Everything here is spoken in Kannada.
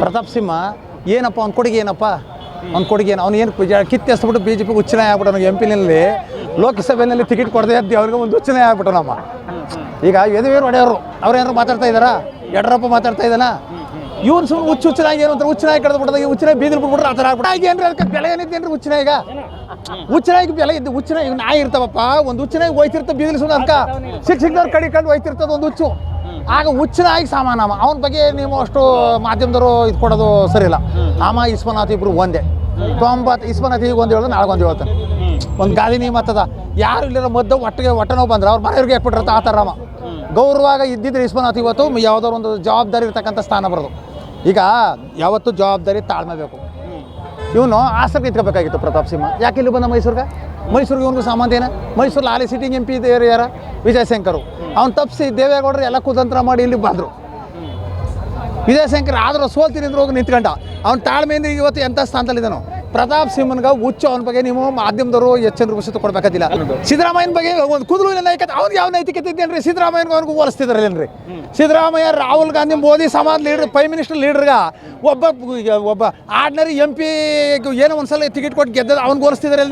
ಪ್ರತಾಪ್ ಸಿಂಹ, ಏನಪ್ಪ ಅವ್ನ ಕೊಡುಗೆ ಏನಪ್ಪ? ಅವ್ನ ಕೊಡುಗೆ ಏನು? ಅವ್ನು ಏನು ಕಿತ್ತೆಸ್ಬಿಟ್ಟು ಬಿ ಜೆ ಪಿ ಉಚ್ಚನೆ ಆಗ್ಬಿಟ್ಟು ಎಂ ಪಿನಲ್ಲಿ ಲೋಕಸಭೆಯಲ್ಲಿ ಟಿಕೆಟ್ ಕೊಡದೆ ಇದ್ದು ಅವ್ರಿಗೆ ಒಂದು ಉಚ್ಚನೆ ಆಗ್ಬಿಟ್ಟು ಈಗ ಯದುವೀರ್ ಒಡೆಯವರು. ಅವ್ರೇನಾರು ಮಾತಾಡ್ತಾ ಇದ್ದಾರಾ? ಯಡಿಯೂರಪ್ಪ ಮಾತಾಡ್ತಾ ಇದ್ದಾನ? ಇವ್ರು ಸುಮ್ಮನೆ ಹುಚ್ಚು ಹುಚ್ಚನಾಗಿ ಏನು ಅಂತಾರೆ? ಹುಚ್ಚನಾಗಿ ಕಳೆದು ಬಿಟ್ಟದಾಗ ಹುಚ್ಚನಾಗಿ ಬೀದಿಲ್ ಬಿಟ್ಬಿಟ್ರೆ ಆ ಥರ ಆಗ್ಬಿಟ್ಟು ಆಗ ಏನ್ರಿ ಅದಕ್ಕೆ ಬೆಲೆ ಏನಿದ್ದೇನ್ರಿ ಹುಚ್ಚನ ಈಗ? ಹುಚ್ಚನಾಗಿ ಬೆಲೆ ಇದ್ದು ಹುಚ್ಚನಾಗಿ ನಾಯಿ ಇರ್ತಾವಪ್ಪ. ಒಂದು ಹುಚ್ಚನಾಗಿ ಹೋಯ್ತಿರ್ತ ಬೀದಿಲ್ ಸುಮ್ಮನೆ ಅದಕ್ಕೆ. ಸಿಕ್ಕ ಸಿಕ್ಕದವ್ರು ಕಡಿ ಕಂಡು ಹೋಯ್ತಿರ್ತದ ಒಂದು ಹುಚ್ಚು. ಆಗ ಹುಚ್ಚನಾಗಿ ಸಾಮಾನ ಅವ. ಅವನ ಬಗ್ಗೆ ನೀವು ಅಷ್ಟು ಮಾಧ್ಯಮದವರು ಇದು ಕೊಡೋದು ಸರಿ ಇಲ್ಲ ಆಮ ಇಸ್ಮನಾಥ್ ಇಬ್ರು ಒಂದೇ. ತೊಂಬತ್ತು ಇಸ್ಮನಾಥ್ ಈಗ ಒಂದು ಹೇಳೋದು ನಾಳೆ ಒಂದು ಹೇಳ್ತಾನೆ ಒಂದು ಗಾದಿ ನೀವು ಮತ್ತದ. ಯಾರು ಇಲ್ಲಿರೋ ಮದ್ದು ಒಟ್ಟಿಗೆ ಹೊಟ್ಟೆ ನೋವು ಬಂದ್ರೆ ಅವ್ರ ಮನೆಯವ್ರಿಗೆ ಹಾಕ್ಬಿಟ್ರತ್ತ ಆ ಥರ ಅವ ಗೌರವಾಗ ಇದ್ದಿದ್ರೆ ಇಸ್ಮನಾಥ್ ಇವತ್ತು ಯಾವುದೋ ಒಂದು ಜವಾಬ್ದಾರಿ ಇರ್ತಕ್ಕಂಥ ಸ್ಥಾನ ಬರೋದು. ಈಗ ಯಾವತ್ತು ಜವಾಬ್ದಾರಿ ತಾಳ್ಮೆ ಬೇಕು. ಇವನು ಆಸಕ್ತಿ ಇಟ್ಕೋಬೇಕಾಗಿತ್ತು ಪ್ರತಾಪ್ ಸಿಂಹ. ಯಾಕೆ ಇಲ್ಲಿ ಬಂದ ಮೈಸೂರಿಗೆ? ಮೈಸೂರಿಗೆ ಸಂಬಂಧ ಏನ? ಮೈಸೂರಲ್ಲಿ ಹಾಲಿ ಸಿಟಿಂಗ್ ಎಂ ಪಿ ಯಾರ ವಿಜಯಶಂಕರು. ಅವ್ನು ತಪ್ಪಿಸಿ ದೇವೇಗೌಡರು ಎಲ್ಲ ಕುತಂತ್ರ ಮಾಡಿ ಇಲ್ಲಿ ಬಂದರು. ವಿಜಯಶಂಕರ್ ಆದರೂ ಸೋಲ್ತೀನಿ ಅಂದ್ರೆ ಹೋಗಿ ನಿಂತ್ಕೊಂಡ. ಅವ್ನು ತಾಳ್ಮೆಯಿಂದ ಇವತ್ತು ಎಂಥ ಸ್ಥಾನದಲ್ಲಿದ್ದಾನೋ? ಪ್ರತಾಪ್ ಸಿಂಹನ್ಗ ಹುಚ್ಚು ಅವನ ಬಗ್ಗೆ ನೀವು ಮಾಧ್ಯಮದವರು ಹೆಚ್ಚಿನ ರೂಪಿಸಿತು ಕೊಡಬೇಕಾದಿಲ್ಲ. ಸಿದ್ದರಾಮಯ್ಯನ ಬಗ್ಗೆ ಒಂದು ಕುದುರು ನೈತಿಕತೆ ಅವ್ನಿಗೆ ಯಾವ ನೈತಿಕತೆ ಇದ್ದೇನ್ರಿ ಸಿದ್ದರಾಮಯ್ಯನಿಗೆ ಅವ್ನಿಗೂ ಹೋಲಿಸ್ತಿದ್ರಲ್ಲೇನ್ರಿ? ಸಿದ್ದರಾಮಯ್ಯ, ರಾಹುಲ್ ಗಾಂಧಿ, ಮೋದಿ ಸಮಾಜ ಲೀಡರ್ ಪ್ರೈಮ್ ಮಿನಿಸ್ಟರ್ ಲೀಡರ್ಗ ಒಬ್ಬ ಒಬ್ಬ ಆರ್ಡಿನರಿ ಎಂ ಪಿ ಏನೋ ಒಂದ್ಸಲ ಟಿಕೆಟ್ ಕೊಟ್ಟು ಗೆದ್ದದ ಅವ್ನಿಗೆ ಹೋಲಿಸ್ತಿದ್ರಲ್ಲಿ